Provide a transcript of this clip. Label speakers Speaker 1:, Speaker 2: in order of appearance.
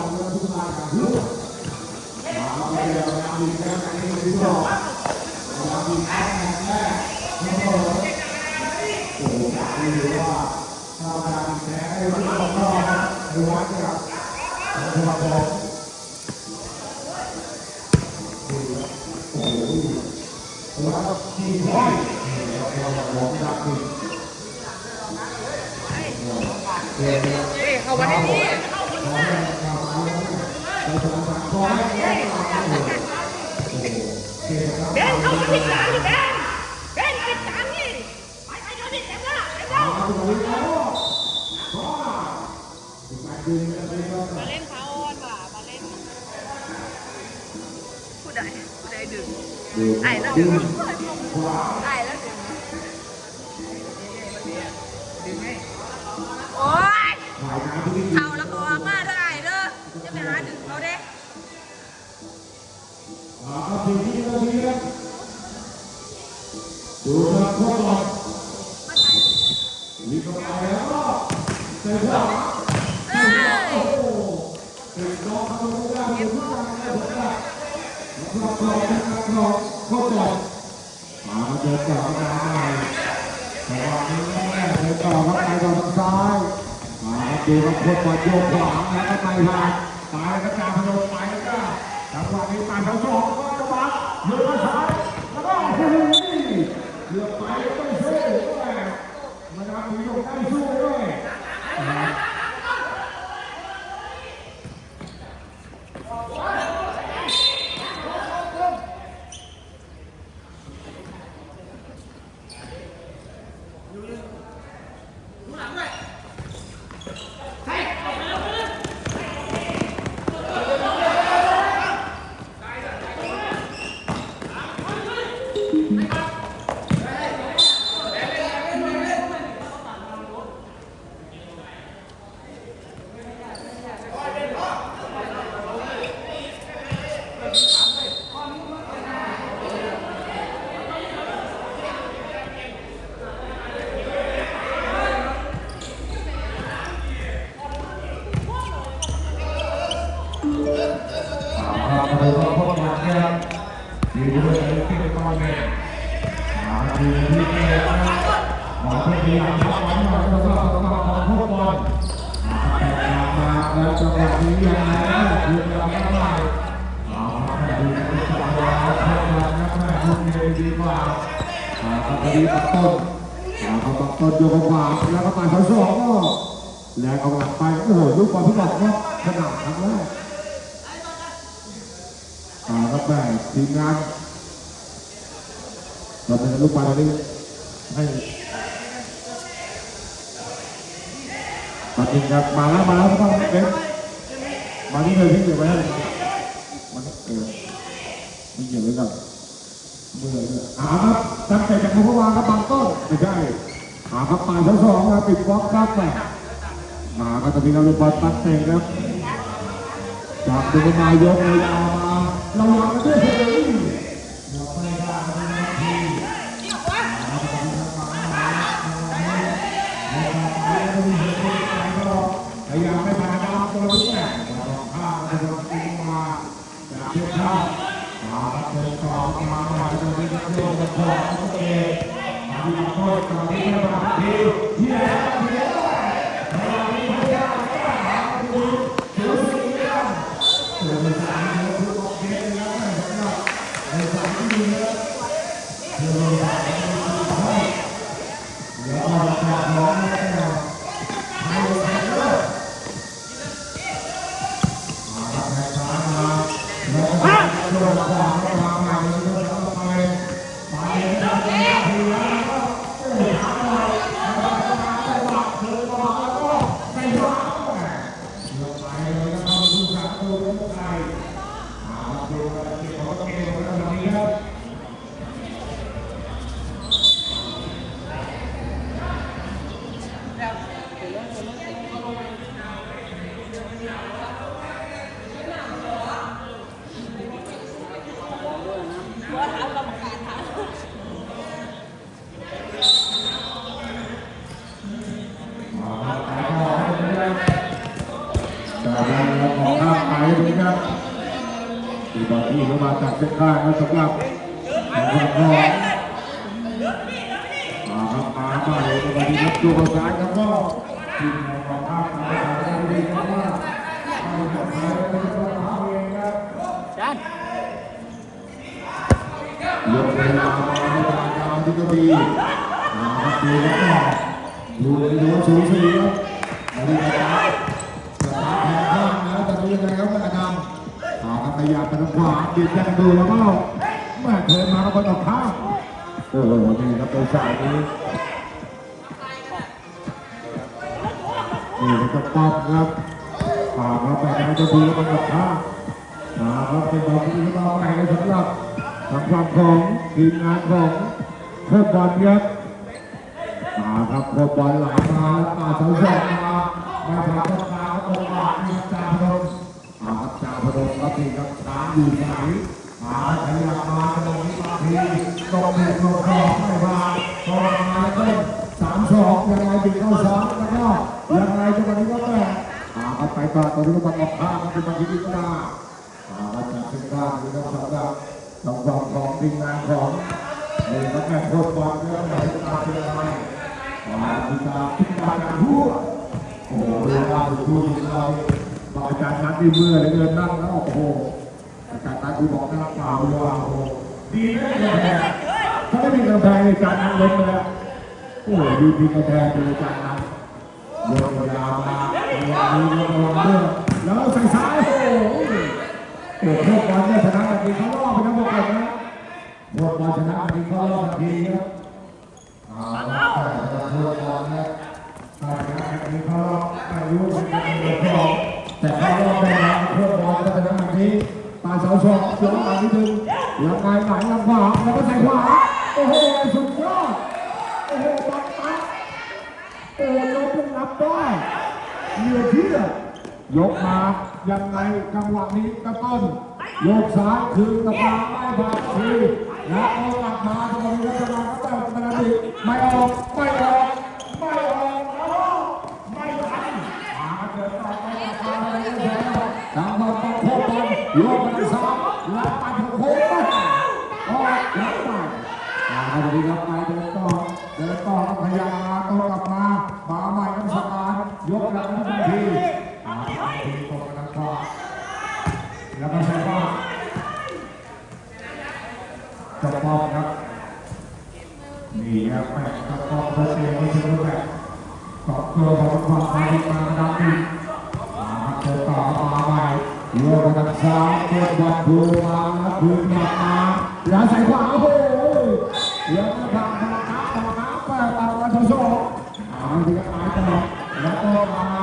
Speaker 1: เดี๋ยวมาดีแล้วอันนี้คือสองมาดีแค่แค่แล้วก็โอ้โหอยากให้รู้ว่าถ้ามาดีแค่ไอ้ทุกคน มา
Speaker 2: เล่
Speaker 3: น
Speaker 2: พาออนว่ะมาเล่นผู้ใดผู้ใดดึงไอ้แล้วดึงไอ้แล้วดึงดึงไงโอ๊ยเอาแล้วก็มาเด้เด้อจะไปหาดึงเขาเด้
Speaker 1: ดูนะพวเรา
Speaker 2: มาใส่
Speaker 1: มีกำลังแล้วก็เต็มที่
Speaker 2: เอ้ย
Speaker 1: เต็มน้องเขาทุกอย่างทุกอย่างทุกอย่างเราเราเราเข้าใจมาเจอกับอาจาใหม่แต่ว่านี้แม่เจอต่อมาไปต่อซ้ายมาดูกับคนมาโยกขวาแล้วก็ไปทางตายก็จามพนมไปก็จังหวะนี้ไปทาสองก็จะมาเลือกซ้ายแล้วก็โอ้โห เลือกไปต้องสู้ด้วยมันจะมีลงได้สู้ด้วย ครับเราพบกันนะครับอยู่ด้วยกันที่ตอนนี้มาดูที่นี่นะครับ มาที่นี่นะครับวันนี้เราก็ต้องมาพบกันมาแล้วจังหวะนี้ยังไงคือเราไม่ได้มาดูที่จังหวะพบกันนะครับคุณเอดีกว่ามาครับดีตัดต้นมาครับตัดต้นโยกขวาแล้วก็ไปทั้งสองก็แรงเอาหลังไปโอ้โหลูกบอลที่บอกว่าขนาดครั้งแรกอาครับแม่ทีมงานเราเป็นลูกบอลตอนนี้ให้ มาจริงครับ มาแล้วมาแล้วครับเบนมาที่เลยพี่เก็บไว้ให้มันเออไม่เกี่ยวไว้กับเมื่อเลยอ่าครับตั้งใจจากผู้วางครับบางต้นไม่ใช่อ่าครับปลายทั้งสองครับปิดบล็อกครับแม่มาครับตอนนี้เราลูกบอลตั้งใจครับจากดูมายกเลยาวมาระวังด้วย พาดาวตัวนี้แหละข้าวจะโดนตีมาจากเชือกข้าวมาเดินต่อมาใหม่ตรงนี้ก็โดนกระโดดตัวเองมาดีโคตรตอนนี้มาทีที่แล้ทีแล้วเราไม่พยายามดูดูสิครับเดินทางเดินทุก Thank you. จากเส้นข้างแล้วสำหรับของฝั่อมาครับมาไปในวันนี้ครับตัวซ้ายครับก็ทีมของข้ามได้ดีครับว่าไปกับไปเป็นตัวเขาเองครับ
Speaker 3: จาน
Speaker 1: ยกเวลามาให้ทางการที่ก็ดีมาครับดูแล้วดูเลยดูสูสีครับมาดีครับสตาร์ทแทนข้างแล้วตอนนี้ยังไงครับแม่ดำมาครับพยายามไปทางขวายืนยันดูแล้วก็แม่เทินมาแล้วก็ต่อข้างโอ้โหนี่ครับตัวสายนี้นี่ครับป้อมครับผ่านครับไปได้จะดูแล้วก็ต่อข้างมาครับเป็นบอลที่ต้องไปเลยสำหรับทางฝั่งของทีมงานของโคบอลครับมาครับโคบอลหลังมาแล้วมาสองสองมามาทางตรงกลางตรงกลางนี่จ่าพนมมา ครับจ่าพนครับทีครับช้างอยู่ไหนมาขยับมาตรงนี้มาทีตรงนี้ตรงกลางไม่มาตรงมาแล้วก็สามสองยังไงถึงเข้าสามแล้วก็ยังไงจังหวะนี้ก็แตกมาครับไปก่อนตอนนี้ก็มาออกข้างครับเป็นบอลที่ดีกว่ามาแล้วจากเส้นทางนี้นะครับสำหรับทางฝั่งของทีมงานของนี่ก็แค่โคตรบอลเรื่องไหนตาเป็นอะไรมาพิจารพิจารณาหัวโอ้โหเวลาดูดูเรา บออาจารย์นัดที่เมื่อเลือเกินนั่งแล้วโอ้โหอาจารย์นัดที่บอกนั่งเปล่าเลยว่าโอ้โหดีไม่กระแพงถ้าไม่มีกระแพงอาจารย์นั่งล้มไปแล้วโอ้โหดูทีกระแพงดูอาจารย์นัดโยนยาวมาวันนี้ก็ระวังด้วยแล้วใส่ซ้ายโอ้โหโอ้โหพวกบอลเนี่ยชนะแบบนี้เขารอไปทั้งหมดเลยนะพวกบอลชนะแบบนี้เขารอบแบบนี้ครับอ่าแต่พวกบอลนี่ยถ้าชนะแบบนี้เขารอไม่รู้เป็นยังไง ปาเสาสองยกมานิดนึงยังไงไหลลำขวาแล้วก็ใส่ขวาโอ้โหสุดยอดโอ้โหบอลตัดโอ้โหยกยังรับได้เหลือเชื่อยกมายังไงจังหวะนี้กระต้นโยกซ้ายคืนกระปาไม่ผ่านทีแล้วเอากลับมาตรงนี้ก็จะมาก็แบบมันดิไม่ออกไม่ออกไม่ออกเอาไม่ทันมาเดินต่อไปต่อไปเลยแล้วทางบอลต้องโค้งบอ ลโยกไปที่สามแล้วไปถึงโค้งออกแล้วไปมาตรงนี้ครับไปเดินต่อเดินต่อแล้วพยายามมาโต้กลับมามาใหม่กันสกานยกหลังทันทีอาทีตกกันต่อแล้วก็ใช้ว่าจะปอบครับนี่ครับแม่จะปอบตัวเองไม่ใช่แบบตอบตัวของความพยายามาดับอีก เลี้ยกกับซ้ายเปิดบอลดูมาแล้วคืนกมาแล้วใส่ขวาโอ้โหเล้วก็ทำทำน้ำทำน้ำไปตามกันโซ่เอาทีก็ตายต่อแล้วก็มา